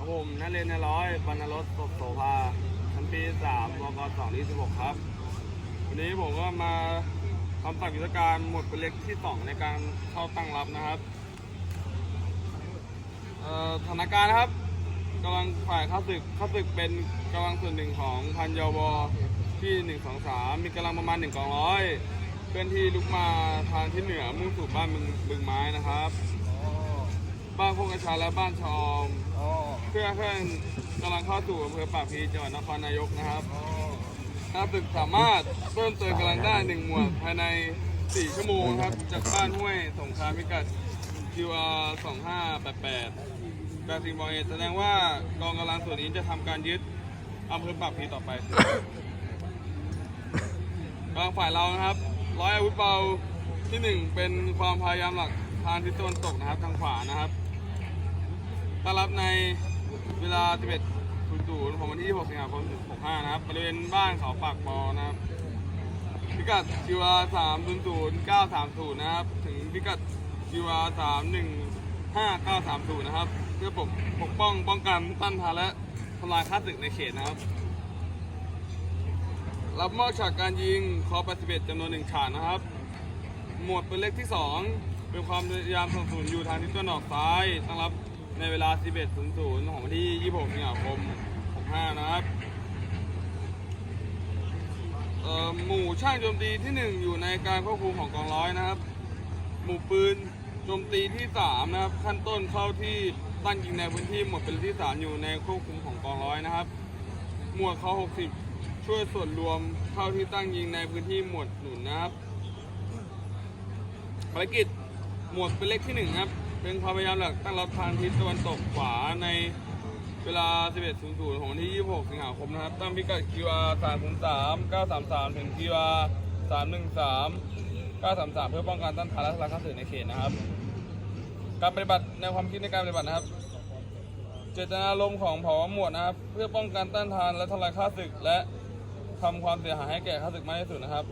ครับผมนักเรียนในร้อยบรรณรสศพโสภาชั้นปีสามวกสองที่สิบหกครับ วันนี้ผมก็มาทำสั่งยุทธการหมวดเป็นเล็กที่สองในการเข้าตั้งรับนะครับสถานการณ์ครับกำลังฝ่ายข้าศึกข้าศึกเป็นกำลังส่วนหนึ่งของพันยวที่หนึ่งสองสามมีกำลังประมาณหนึ่งกองร้อยเคลื่อนที่ลุกมาทางที่เหนือมุ่งสู่บ้านบึงบึงไม้นะครับานโคกกระชาและบ้านชอมเพื่อเคลื่อนกำลังเข้าสู่อำเภอปากพลีจังหวัดนครนายกนะครับข้าศึกสามารถเพิ่มเติมกำลังได้หนึ่งหมวดภายใน 4 ชั่วโมงครับ จากบ้านห้วยสงครามพิกัด QR 2588แบบสิงห์บอยแสดงว่ากองกำลังส่วนนี้จะทำการยึดอำเภอปากพลีต่อไปกำลังฝ่ายเรานะครับ ร้อยอาวุธเบาที่ 1 เป็นความพยายามหลักทางทิศตะวันตกนะครับทางขวานะครับ ต้อนรับในเวลา 11.00ของวันที่ 6 สิงหาคม 65 นะครับบริเวณบ้านเขาปากบอนะครับ พิกัด QR 300 930 นะครับ ถึงพิกัด QR 315 930 นะครับ เพื่อปกปกป้องป้องกันต้านทานและทำลายค่าศึกในเขตนะครับ รับมอบฉากการยิงคอ81จำนวนหนึ่งฉากนะครับ หมวดเป็นเลขที่ 2 เป็นความพยายามสนับสนุนอยู่ทางทิศตะวันออกซ้ายตั้งรับ ในเวลา 11.00 ของวันที่ 26สิงหาคม 65 นะครับ เอ่อ หมู่ช่างโจมตีที่ 1 อยู่ในการควบคุมของกองร้อยนะครับ หมู่ปืนโจมตีที่ 3 นะครับ ขั้นต้นเข้าที่ตั้งยิงในพื้นที่หมวดเป็นที่ 3 อยู่ในควบคุมของกองร้อยนะครับ หมวดเขา60 ช่วยส่วนรวมเข้าที่ตั้งยิงในพื้นที่หมวดหนุนนะครับ ภารกิจหมวดเป็นเลขที่หนึ่งครับ เป็นความพยายามหลักตั้งรับทางทิศตะวันตกขวาในเวลา 11.00 ของวันที่ 26 สิงหาคมนะครับ ตั้งพิกัด QR 303 933 ถึง QR 313 933 เพื่อป้องกันต้านทานและทลายข้าศึกในเขตนะครับ การปฏิบัติแนวความคิดในการปฏิบัตินะครับ เจตนารมณ์ของผอหมวดนะครับ เพื่อป้องกันต้านทานและทลายข้าศึก และทำความเสียหายให้แก่ข้าศึกมากที่สุดนะครับ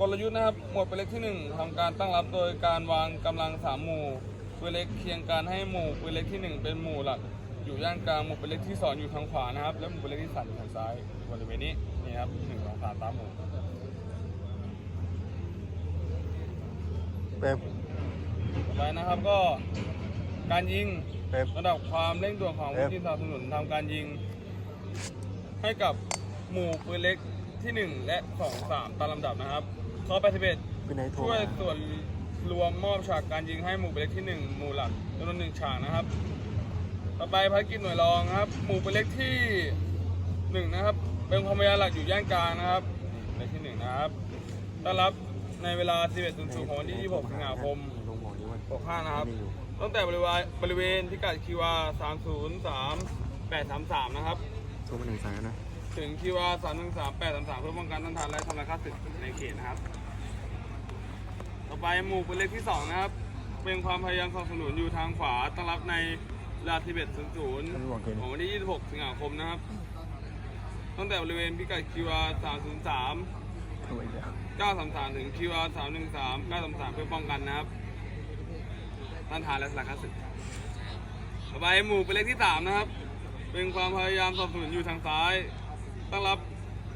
กลยุทธ์นะครับ หมวดเป็นเล็กที่ 1ทำการตั้งรับโดยการวางกำลังสามหมู่ ปืนเล็กเคียงกันให้หมู่ปืนเล็กที่ 1 เป็นหมู่หลัก อยู่ย่านกลางหมู่ปืนเล็กที่ 2 อยู่ทางขวานะครับ และหมู่ปืนเล็กที่3อยู่ทางซ้ายบริเวณนี้นี่ครับหนึ่งสองสามตามหมู่เป๊ปต่อไปนะครับก็การยิงเป๊ประดับความเร่งด่วนของครับวิธีสนับสนุนทำการยิง ให้กับหมู่ปืนเล็กที่ 1 และ 2 3 ตามลำดับนะครับข้อ81ไปไหนโทรช่วยมาส่วน รวมมอบฉากการยิงให้หมู่เป็นเล็กที่ 1 หมู่หลักจำนวนหนึ่งฉากนะครับ ต่อไปภารกิจหน่วยรองครับ หมู่เป็นเล็กที่1นะครับเป็นความพยายามหลักอยู่ย่านกลางนะครับนี่เป็นเลขที่1นะครับต้อนรับในเวลา 11.00ของวันที่ 26 สิงหาคมลงหมอนี่มัน65 นะครับมีอยู่ตั้งแต่บริเวณบริเวณพิกัดคิวา303 833 นะครับโทรมาหนึ่งสายนะ ถึงคิวอาสามหนึ่งสามแปดสามสามเพื่อป้องกันต้านทานและทำลายข้าศึกในเขตนะครับ ต่อไปหมู่ปืนเล็กที่สองนะครับ เป็นความพยายามสนับสนุนอยู่ทางขวาตั้งรับในเวลา11.00ของวันที่ 26 สิงหาคมนะครับ ตั้งแต่บริเวณพิกัดคิวอา303โทรอีกแล้ว933 ถึงคิวอา313 933 เพื่อป้องกันนะครับต้านทานและสลายข้าศึกต่อไปหมู่เป็นเลขที่ 3 นะครับ เป็นความพยายามสนับสนุนอยู่ทางซ้าย ตั้งรับ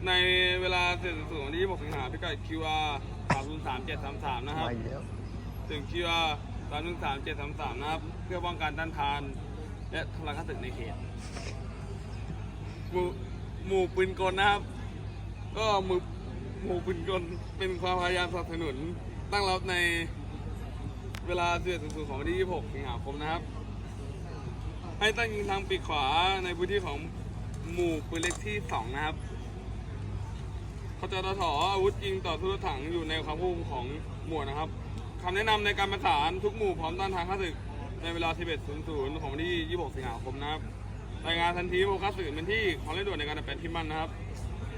ในเวลาเสร็จสู่วันที่26สิงหาพิกัด QR 303733นะครับ มาอีกแล้วถึง QR 313733นะครับ เพื่อป้องกันต้านทาน และทำลายข้าศึกในเขต หมู่หมู่ปืนกลนะครับ ก็หมู่หมู่ปืนกลเป็นความพยายามสนับสนุน ตั้งรับในเวลา11.00ของวันที่ 26 สิงหาคมนะครับ ให้ตั้งยิงทางปีกขวาในพื้นที่ของหมู่ปืนเล็กที่ 2 นะครับ พจตถอาวุธยิงต่อสู้รถถังอยู่ในความควบคุมของหมวดนะครับคำแนะนำในการประสานทุกหมู่พร้อมต้านทานข้าศึกในเวลา 11.00 ของวันที่ 26 สิงหาคมนะครับ รายงานทันทีว่าข้าศึกเป็นที่ของเล่นด่วนในการดับแปลงที่มั่นนะครับ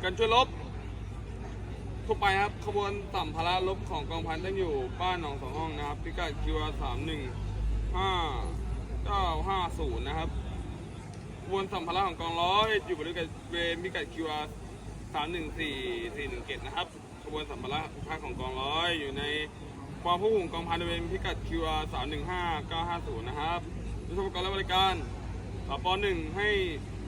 การช่วยลบทั่วไปครับ ขบวนสัมภาระลบของกองพันตั้งอยู่บ้านหนองสองห้องนะครับ พิกัดคิวอาสามหนึ่งห้าเก้าห้าศูนย์นะครับขบวนสัมภาระของกองร้อยอยู่บริเวณพิกัดคิวอา สามหนึ่งสี่สี่หนึ่งเจ็ดนะครับขบวนสัมภาระภาคของกองร้อยอยู่ในความควบคุมกองพันบริเวณพิกัดคิวอาสามหนึ่งห้าเก้าห้าศูนย์นะครับยุทธปกรณ์และบริการสปหนึ่งให้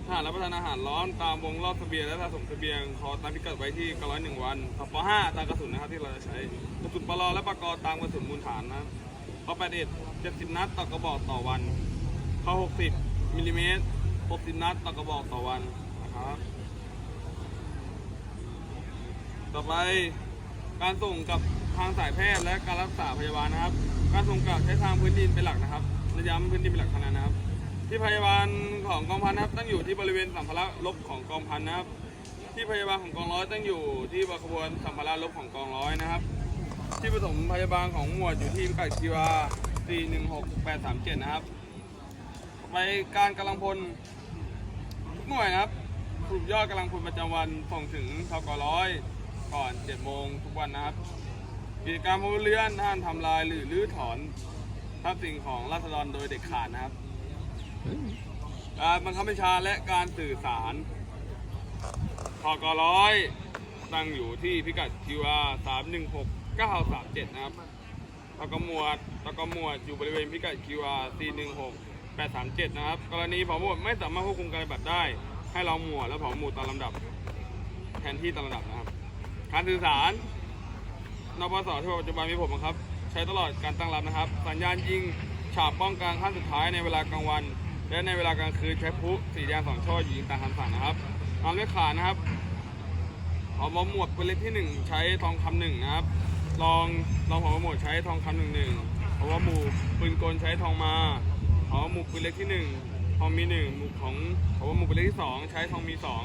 ทหารรับประทานอาหารร้อนตามวงรอบเสบียงและสะสมเสบียงขอตามพิกัดไว้ที่กร้อยหนึ่งวันสปห้าตามกระสุนนะครับที่เราจะใช้กระสุนปลอและปากอตามกระสุนมูลฐานนะครับข้อแปดเอ็ดเจ็ดสิบนัดต่อกระบอกต่อวันข้อหกสิบมิลลิเมตรหกสิบนัดต่อกระบอกต่อวันนะครับ ต่อไปการส่งกับทางสายแพทย์และการรักษาพยาบาลนะครับ การส่งกลับใช้ทางพื้นดินเป็นหลักนะครับระย้ำพื้นดินเป็นหลักเท่านั้นนะครับ ที่พยาบาลของกองพันนะครับ ตั้งอยู่ที่บริเวณสัมภาระลบของกองพันนะครับ ที่พยาบาลของกองร้อยตั้งอยู่ที่บขบวนสัมภาระลบของกองร้อยนะครับ ที่ปฐมพยาบาลของหมวดอยู่ที่กัดชีวา416837 นะครับต่อไปการกำลังพลทุกหน่วยนะครับสรุปยอดกำลังพลประจำวันส่งถึงทกร้อย ก่อน7โมงทุกวันนะครับกิจกรรมพลเรือนห้ามทำลายหรือรื้อถอนทรัพย์สินของราษฎรโดยเด็ดขาดนะครับการบังคับบัญชาและการสื่อสารทกร้อยตั้งอยู่ที่พิกัดคิวา316937 นะครับตกมวดตกมวดอยู่บริเวณพิกัดคิวา416837 นะครับ กรณีผอหมวดไม่สามารถควบคุมการปฏิบัติได้ ให้เราหมวดและผอหมวดตามลำดับ แทนที่ตามลำดับนะครับ การสื่อสารนปสที่ปัจจุบันมีผมครับ ใช้ตลอดการตั้งรับนะครับ สัญญาณยิงฉาบป้องกันขั้นสุดท้ายในเวลากลางวัน และในเวลากลางคืนใช้พุสีแดงสองช่อยิงตามคำสั่งนะครับนอนไม่ขานะครับผอมหมวดปืนเล็กที่หนึ่งใช้ทองคำหนึ่งนะครับรองรองผอมหมวดใช้ทองคำหนึ่งหนึ่งผอมหมู่ปืนกลใช้ทองมาผอหมู่ปืนเล็กที่หนึ่งทองมีหนึ่งหมู่ของผอมหมู่ปืนเล็กที่สองใช้ทองมีสอง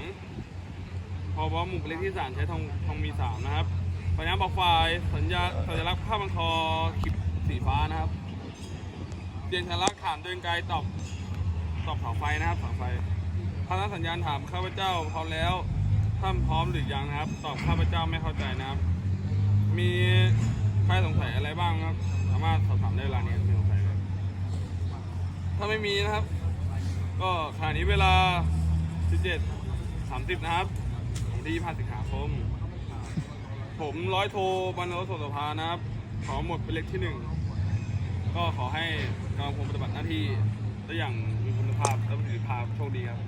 ผอหมู่ปืนเล็กที่สามใช้ทองทองมีสามนะครับสัญญาบอกไฟสัญญาสัญลักษณ์ผ้าบังคอขีดสีฟ้านะครับเรียนชลักษณ์ถามเดินไกลตอบตอบเสาไฟนะครับเสาไฟถ้านั้นสัญญาณถามข้าพเจ้าพร้อมแล้วท่านพร้อมหรือยังนะครับ ตอบข้าพเจ้าไม่เข้าใจนะครับ มีใครสงสัยอะไรบ้างครับ สามารถสอบถามได้เวลานี้ไม่สงสัยเลยถ้าไม่มีนะครับ ก็ขณะนี้เวลา 17 30 นะครับ ของที่5สิงหาคม ผมร้อยโทบรรณรสโสภานะครับ ขอหมดเป็นเล็กที่หนึ่ง ก็ขอให้กำลังพลปฏิบัติหน้าที่ได้อย่างมีคุณภาพและประสิทธิภาพโชคดีครับ